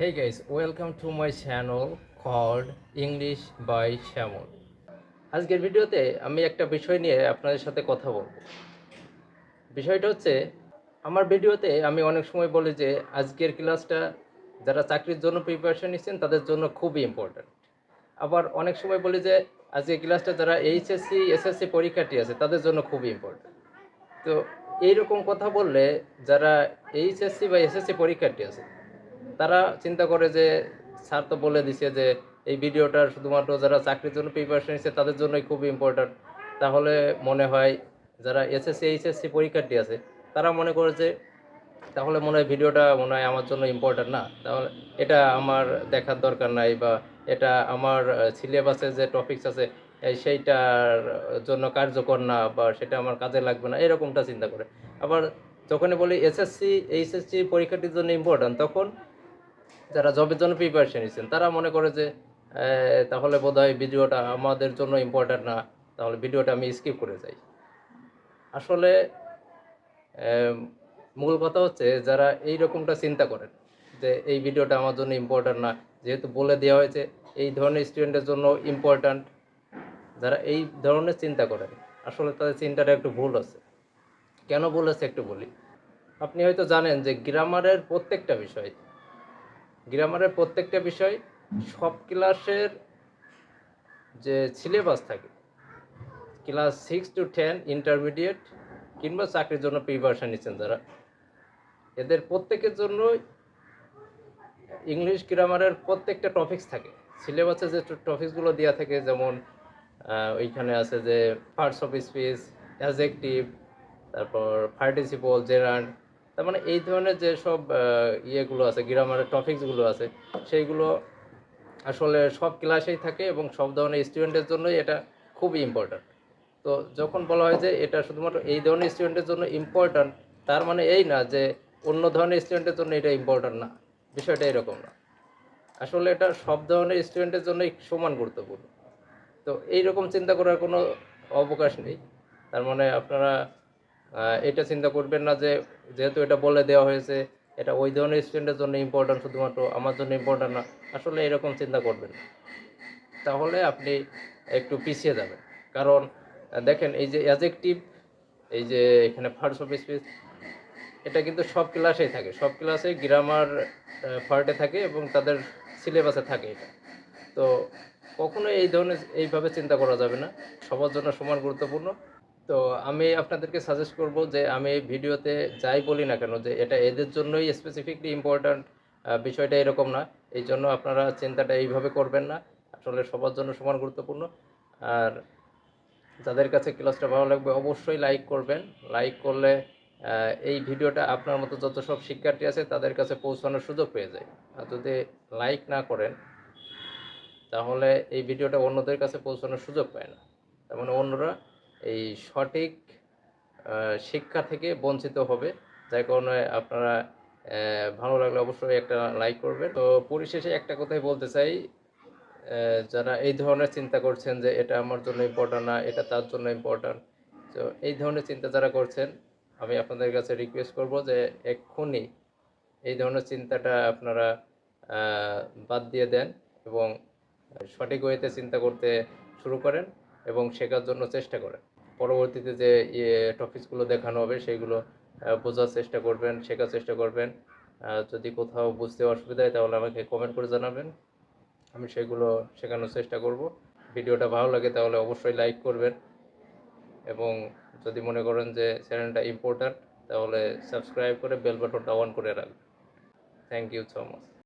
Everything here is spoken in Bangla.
Hey guys, welcome to my channel called English by Shamol. আজকের ভিডিওতে আমি একটা বিষয় নিয়ে আপনাদের সাথে কথা বলব। বিষয়টা হচ্ছে আমার ভিডিওতে আমি অনেক সময় বলি যে আজকের ক্লাসটা যারা চাকরির জন্য প্রিপারেশন নিচ্ছেন তাদের জন্য খুবই ইম্পর্ট্যান্ট আবার অনেক সময় বলি যে আজকের ক্লাসটা যারা এইচএসসি এসএসসি পরীক্ষাটি আছে তাদের জন্য খুবই ইম্পর্ট্যান্ট তো এইরকম কথা বললে যারা এইচএসসি বা এসএসসি পরীক্ষাটি আছে তারা চিন্তা করে যে, স্যার তো বলে দিছে যে, এই ভিডিওটা শুধুমাত্র যারা চাকরির জন্য প্রিপারেশন নিচ্ছে, তাদের জন্যই খুব ইম্পর্ট্যান্ট তাহলে মনে হয় যারা এসএসসি এইচএসসি পরীক্ষার্থী আছে, তারা মনে করে যে, তাহলে মনে হয় ভিডিওটা মনে হয় আমার জন্য ইম্পর্ট্যান্ট না। তাহলে এটা আমার দেখার দরকার নাই বা এটা আমার সিলেবাসে যে টপিকস আছে সেইটার জন্য কার্যকর না বা সেটা আমার কাজে লাগবে না, এরকমটা চিন্তা করে। আবার যখনই বলি এসএসসি এইচএসসি পরীক্ষাটির জন্য ইম্পর্ট্যান্ট তখন যারা জবের জন্য প্রিপারেশন নিচ্ছেন, তারা মনে করে যে তাহলে বোধহয় ভিডিওটা আমাদের জন্য ইম্পর্ট্যান্ট না, তাহলে ভিডিওটা আমি স্কিপ করে যাই। আসলে মূল কথা হচ্ছে যারা এই রকমটা চিন্তা করেন যে, এই ভিডিওটা আমার জন্য ইম্পর্ট্যান্ট না, যেহেতু বলে দেওয়া হয়েছে, এই ধরনের স্টুডেন্টের জন্য ইম্পর্ট্যান্ট যারা এই ধরনের চিন্তা করেন, আসলে তাদের চিন্তাটা একটু ভুল আছে। কেন ভুল আছে একটু বলি। আপনি হয়তো জানেন যে গ্রামারের প্রত্যেকটা বিষয় গ্রামারের প্রত্যেকটা বিষয় সব ক্লাসের যে সিলেবাস থাকে, class six to ten intermediate কিংবা চাকরির জন্য প্রিপারেশন নিচ্ছেন যারা। এদের প্রত্যেকের জন্যই ইংলিশ গ্রামারের প্রত্যেকটা টপিক্স থাকে। সিলেবাসে যে টপিকসগুলো দেওয়া থাকে, যেমন ওইখানে আছে যে পার্টস অফ স্পিচ অ্যাজেকটিভ তারপর পার্টিসিপল জেরান্ড তার মানে এই ধরনের যে সব ইয়েগুলো আছে, গ্রামারের টপিকসগুলো আছে, সেইগুলো আসলে সব ক্লাসেই থাকে এবং সব ধরনের স্টুডেন্টের জন্যই এটা খুবই ইম্পর্ট্যান্ট তো যখন বলা হয় যে এটা শুধুমাত্র এই ধরনের স্টুডেন্টের জন্য ইম্পর্ট্যান্ট তার মানে এই না যে অন্য ধরনের স্টুডেন্টের জন্য এটা ইম্পর্ট্যান্ট না। বিষয়টা এরকম না। আসলে এটা সব ধরনের স্টুডেন্টের জন্যই সমান গুরুত্বপূর্ণ। তো এইরকম চিন্তা করার কোনো অবকাশ নেই। তার মানে আপনারা এটা চিন্তা করবেন না যে যেহেতু এটা বলে দেওয়া হয়েছে, এটা ওই ধরনের স্টুডেন্টের জন্য ইম্পর্ট্যান্ট শুধুমাত্র আমার জন্য ইম্পর্ট্যান্ট না। আসলে এরকম চিন্তা করবেন তাহলে আপনি একটু পিছিয়ে যাবেন। কারণ, দেখেন, এই যে অ্যাজেকটিভ এই যে এখানে ফার্স্ট অফ স্পিচ এটা কিন্তু সব ক্লাসেই থাকে। সব ক্লাসে গ্রামার পার্টে থাকে এবং তাদের সিলেবাসে থাকে এটা। তো কখনো এই ধরনের, এইভাবে চিন্তা করা যাবে না। সবার জন্য সমান গুরুত্বপূর্ণ। তো আমি আপনাদেরকে সাজেস্ট করব যে আমি ভিডিওতে যাই বলি না কেন, যে এটা এদের জন্যই স্পেসিফিকলি ইম্পর্ট্যান্ট বিষয়টা এরকম না। এই জন্য আপনারা চিন্তাটা এইভাবে করবেন না। আসলে সবার জন্য সমান গুরুত্বপূর্ণ। আর যাদের কাছে ক্লাসটা ভালো লাগবে অবশ্যই লাইক করবেন। লাইক করলে এই ভিডিওটা আপনার মতো যত সব শিক্ষার্থী আছে তাদের কাছে পৌঁছানোর সুযোগ পেয়ে যায়। আর যদি লাইক না করেন, তাহলে এই ভিডিওটা অন্যদের কাছে পৌঁছানোর সুযোগ পায় না। তার মানে অন্যরা এই সঠিক শিক্ষা থেকে বঞ্চিত হবে। যার কারণে আপনারা ভালো লাগলে অবশ্যই একটা লাইক করবেন। তো পরিশেষে একটা কথাই বলতে চাই যারা এই ধরনের চিন্তা করছেন যে এটা আমার জন্য ইম্পর্ট্যান্ট না, এটা তার জন্য ইম্পর্ট্যান্ট তো এই ধরনের চিন্তা যারা করছেন, আমি আপনাদের কাছে রিকোয়েস্ট করব যে এক্ষুনি এই ধরনের চিন্তাটা আপনারা বাদ দিয়ে দেন এবং সঠিক ওয়েতে চিন্তা করতে শুরু করেন। এবং শেখার জন্য চেষ্টা করেন। পরবর্তীতে যে টপিকসগুলো দেখানো হবে সেইগুলো বোঝার চেষ্টা করবেন, শেখার চেষ্টা করবেন। যদি কোথাও বুঝতে অসুবিধা হয়, তাহলে আমাকে কমেন্ট করে জানাবেন। আমি সেগুলো শেখানোর চেষ্টা করব। ভিডিওটা ভালো লাগে, তাহলে অবশ্যই লাইক করবেন। এবং যদি মনে করেন যে চ্যানেলটা ইম্পর্ট্যান্ট তাহলে সাবস্ক্রাইব করে বেল বাটনটা অন করে রাখবেন। Thank you so much